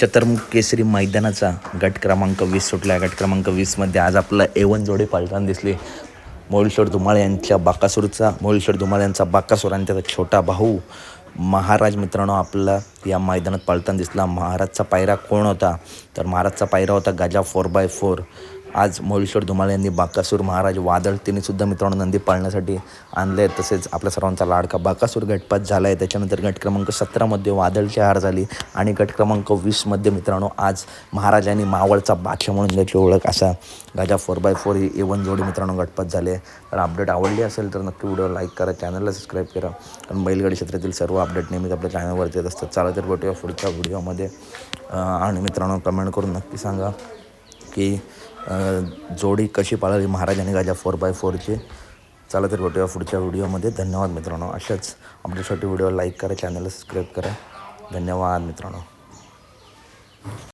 चतरमुख केसरी मैदानाचा गट क्रमांक वीस सुटला. गट क्रमांक वीसमध्ये आज आपला एवन जोडे पालताना दिसली. मोळेश्वर धुमाळ यांच्या बाकासूरचा मोळेश्वर धुमाळ यांचा बाकासूर आणि त्याचा छोटा भाऊ महाराज मित्रांनो आपला या मैदानात पाळताना दिसला. महाराजचा पायरा कोण होता? तर महाराजचा पायरा होता गाजा फोर बाय फोर आज मोळीश्वर धुमाळ यांनी बाकासूर महाराज वादळ तिनेसुद्धा मित्रांनो नंदी पाळण्यासाठी आणले आहे तसेच आपल्या सर्वांचा लाडका बाकासूर गटपात झाला आहे त्याच्यानंतर गट क्रमांक सतरामध्ये वादळची हार झाली आणि गट क्रमांक वीसमध्ये मित्रांनो आज महाराजांनी मावळचा बादशा म्हणून त्याची ओळख असा गाजा फोर बाय फोर ही एवन जोडी मित्रांनो गटपात झाले तर अपडेट आवडली असेल तर नक्की व्हिडिओ लाईक करा चॅनलला सबस्क्राईब करा. कारण बैलगाडी क्षेत्रातील सर्व अपडेट नेहमीच आपल्या चॅनलवरती येत असतात. चालत तर भेटूया पुढच्या व्हिडिओमध्ये आणि मित्रांनो कमेंट करून नक्की सांगा की जोडी कशी पाळली महाराजांनी गाजा फोर बाय फोरचे चला तर भेटूया पुढच्या व्हिडिओमध्ये. धन्यवाद मित्रांनो. अशाच अपडेटसाठी व्हिडिओ लाईक करा चॅनलला सबस्क्राईब करा. धन्यवाद मित्रांनो.